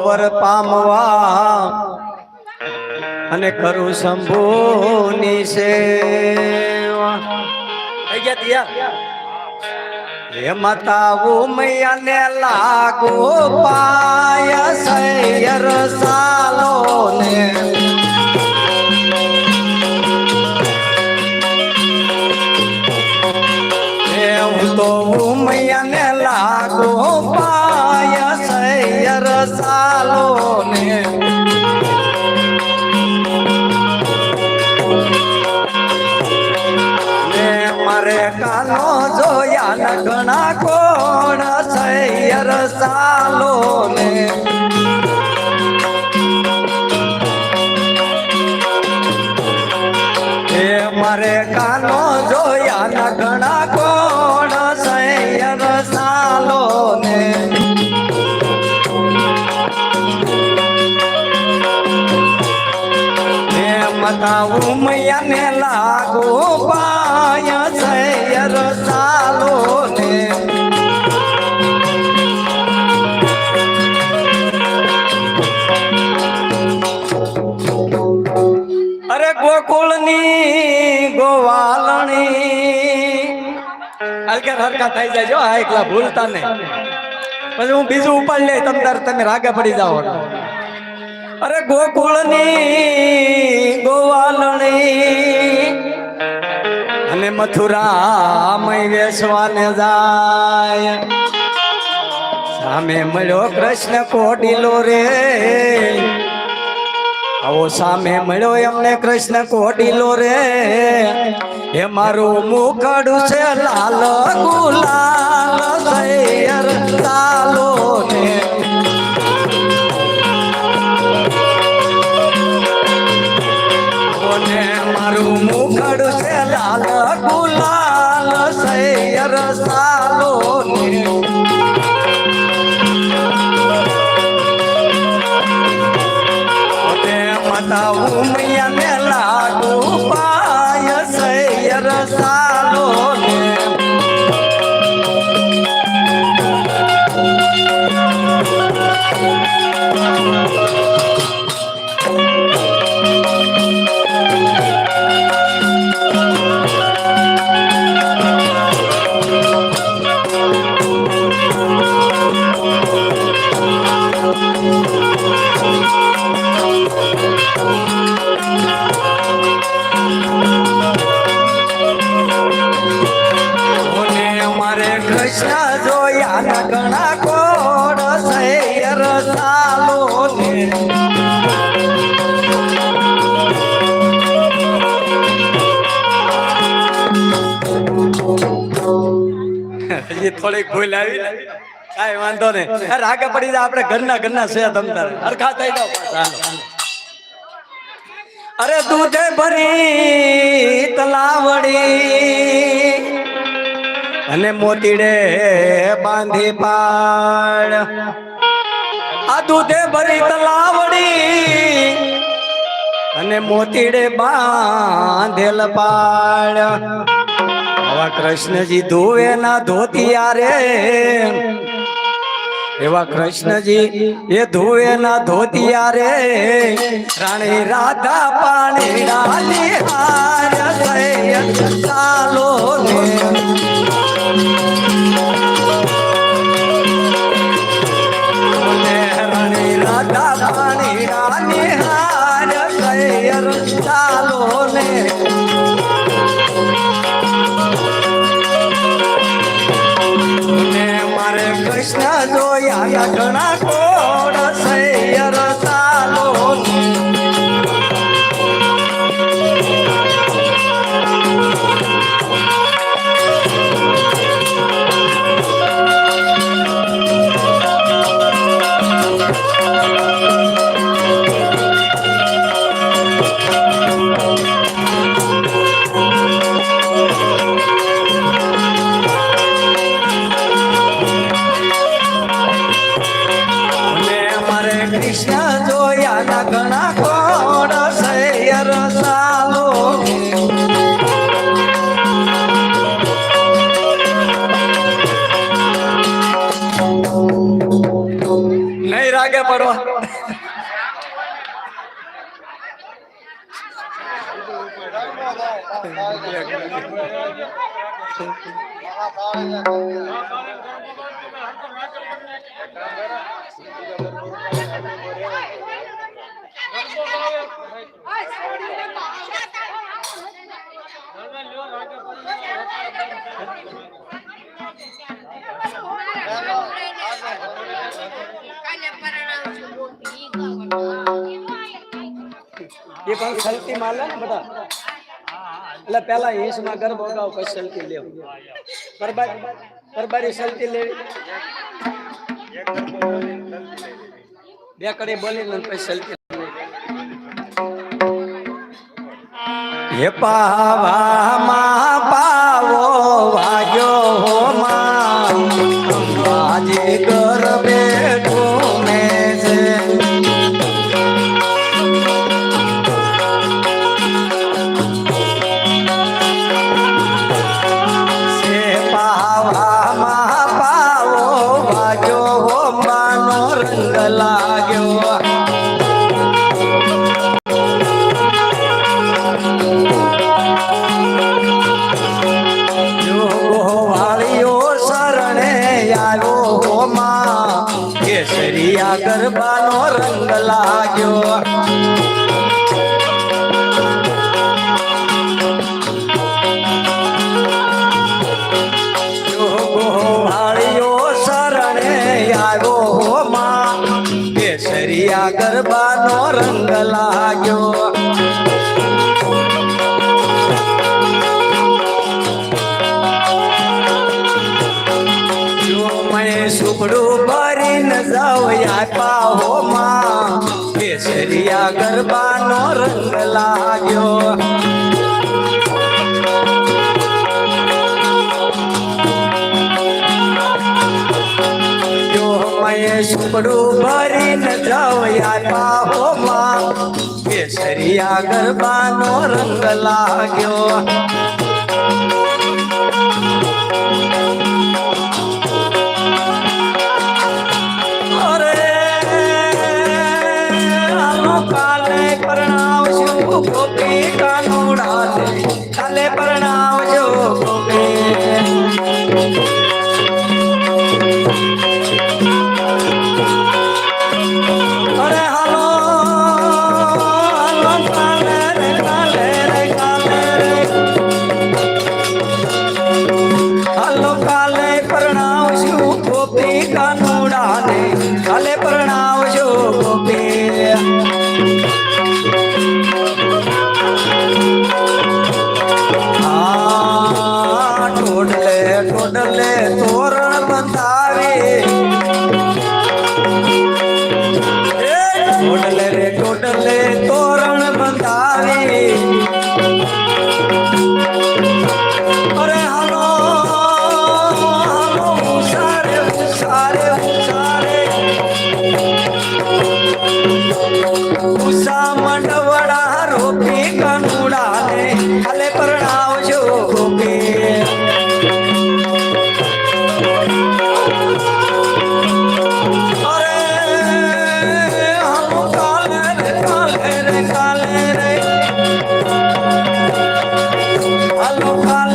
વર પામવા અને કરું શંભુની સેવા. થઈ ગયા તૈયાર હે માતા મૈયાને લાગો પાય સૈયર સાલો ને હું તો મૈયાને લાગો સાલો હલકે થઈ જાય જો આ એકલા ભૂલતા નહીં. પછી હું બીજું ઉપાડ લે તમ તમે રાગે પડી જાઓ. અરે ગોકુળની ગોવાલણી અને મથુરા મય વેસવાને જાય. સામે મળ્યો કૃષ્ણ કોડીલો રે. આવો સામે મળ્યો એમને કૃષ્ણ કોડીલો રે. એ મારું મુખડું છે લાલ ગુલાલ સૈયર તાલો ને થોડીક ભૂલ આવી કાંઈ વાંધો નહીં. અરે આગળ પડી જાય, આપણે ઘરના ઘરના છે તમતાર. હરખા થઈ જાવ અરે દૂધે ભરી તલાવડી અને મોતીડે બાંધી પાડ. આ દૂધે ભરી તલાવડી અને મોતીડે બાંધેલ પાડ. આવા કૃષ્ણજી ધોવે ના ધોતિયા રે. એવા કૃષ્ણજી એ ધોવે ના ધોતિયા રે. રાણી રાધા પાણી રાની હાર ચાલો ને. કૃષ્ણ જોયા ઘણા રાગે પડવા. એ પણ સલટી માલે ને બધા? એટલે પેલા ઈંસમાં ગરબો ગાવ પછી સલટી લેવ. પરબારી સલતી લેવી. બે કડી બોલી ને પછી સલતી હે પાવામાં પાવો, વાગ્યો હો માં આજે ગરબે કેસરિયા ગરબાનો રંગ લાગ્યો. સુપડું ભરીને જાવ આપા હો માં કેસરિયા ગરબાનો રંગ લાગ્યો. સુપડું ભરીને જાવ આપા હો માં કેસરિયા ગરબાનો રંગ લાગ્યો. ভালো ভালো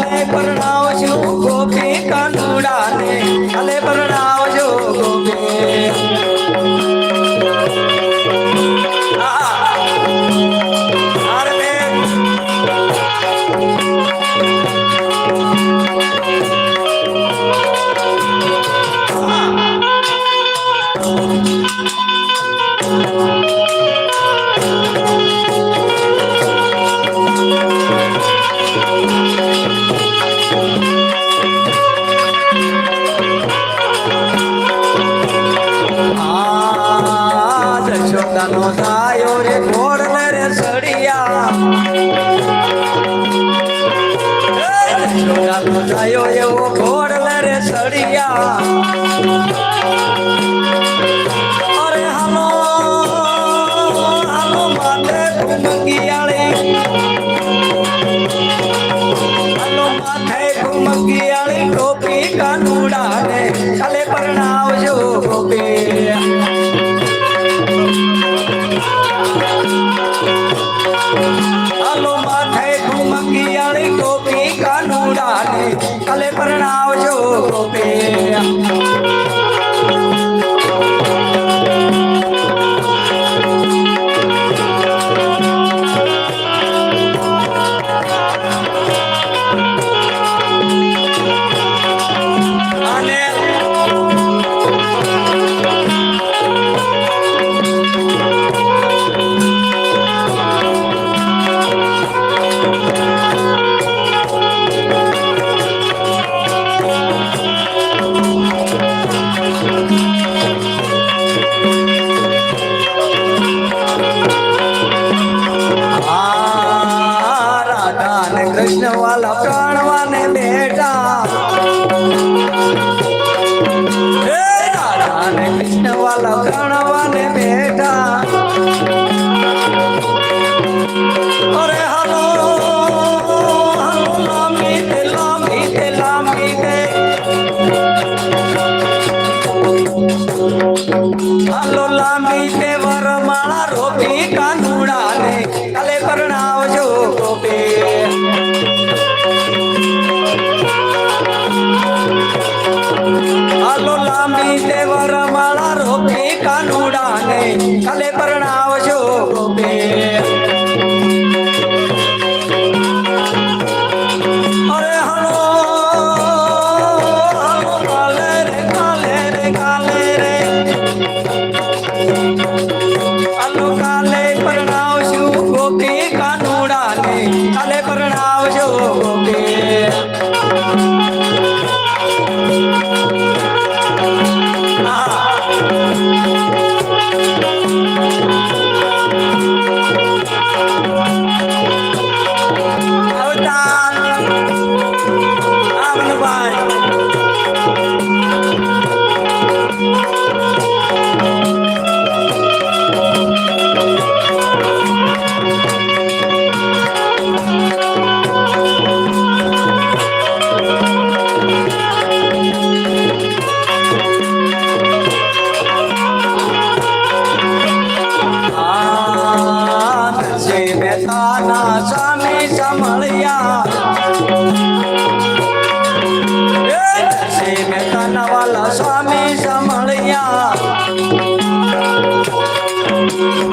জানো যায় রে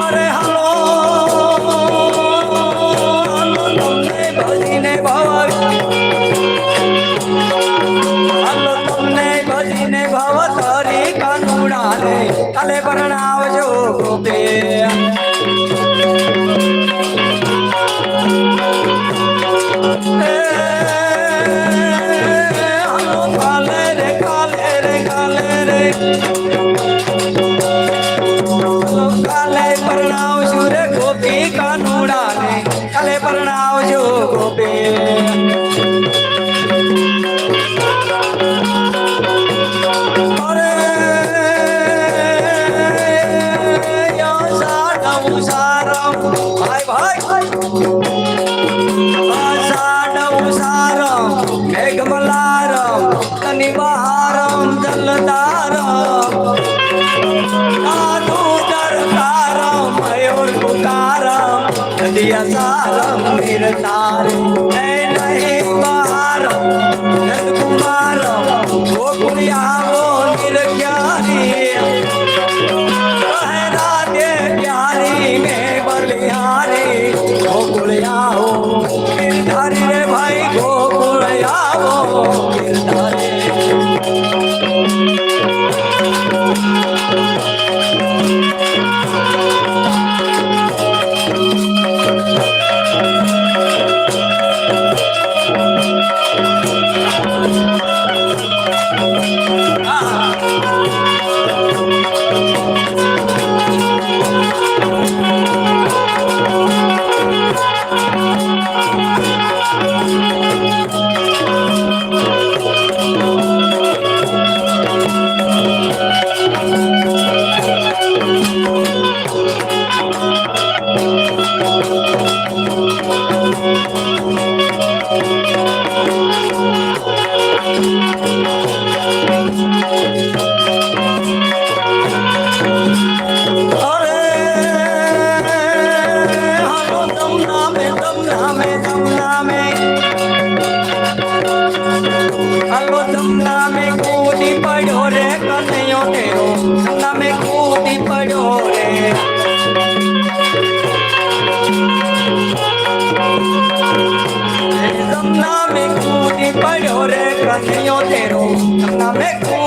আরে இருந்தாலும் i'm pa' llorar, casi yo te lo, andame, cuti.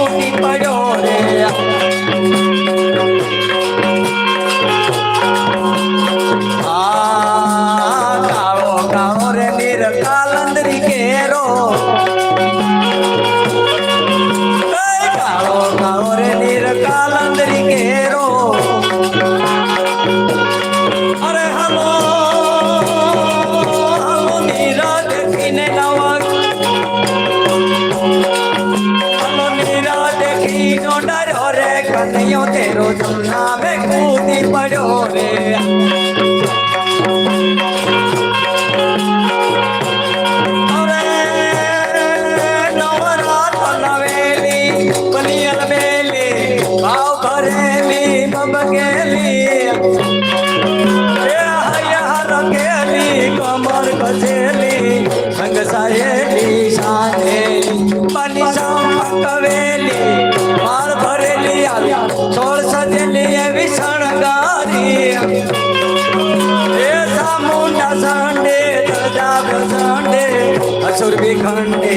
Asura વિખંડે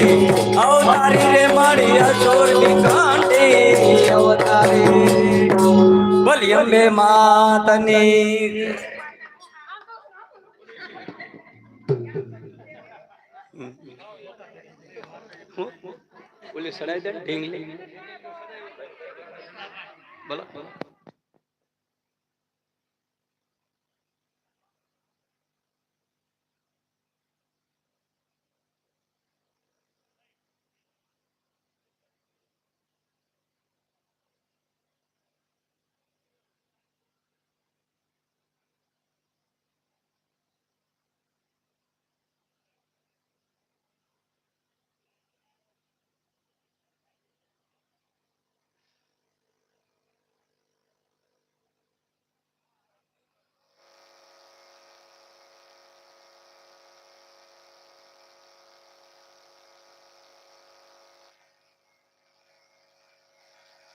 અવતારી રે મારી અસુર વિખંડે અવતારી. બોલી, અંબે માતની. બોલી, સડાઈ દે ઢીંગલી બોલો બોલો.